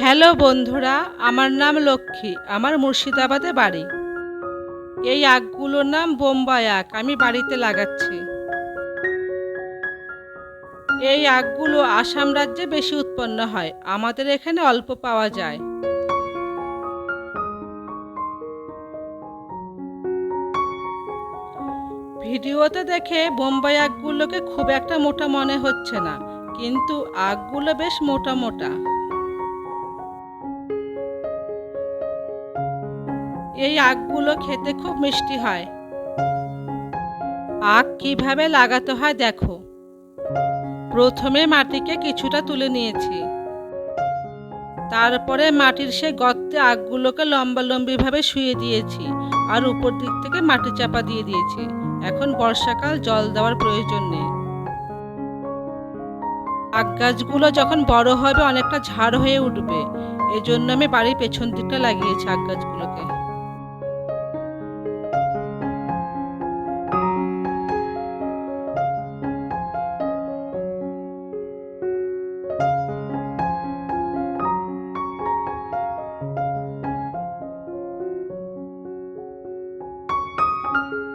Hello বন্ধুরা, আমার নাম লক্ষ্মী, আমার মুর্শিদাবাদে বাড়ি। এই আখগুলোর নাম বোম্বাই আখ, আমি বাড়িতে লাগাচ্ছি। এই আখগুলো আসাম রাজ্যে বেশি উৎপন্ন হয়, আমাদের এখানে অল্প পাওয়া যায়। ভিডিওতে দেখে বোম্বাই আখগুলোকে খুব একটা মোটা মনে হচ্ছে না, কিন্তু আখগুলো বেশ মোটা মোটা। এই আখগুলো খেতে খুব মিষ্টি হয়। আখ কীভাবে লাগাতে হয় দেখো। প্রথমে মাটিকে কিছুটা তুলে নিয়েছি। তারপরে মাটির সে গর্তে আখগুলোকে লম্বা লম্বিভাবে শুয়ে দিয়েছি আর উপর দিক থেকে মাটি চাপা দিয়ে দিয়েছি। এখন বর্ষাকাল, জল দেওয়ার প্রয়োজন নেই। আখ গাছগুলো যখন বড় হবে অনেকটা ঝাড় হয়ে উঠবে। এজন্য আমি বাড়ির পেছন দিকটা লাগিয়েছি আখ গাছগুলোকে। Bye.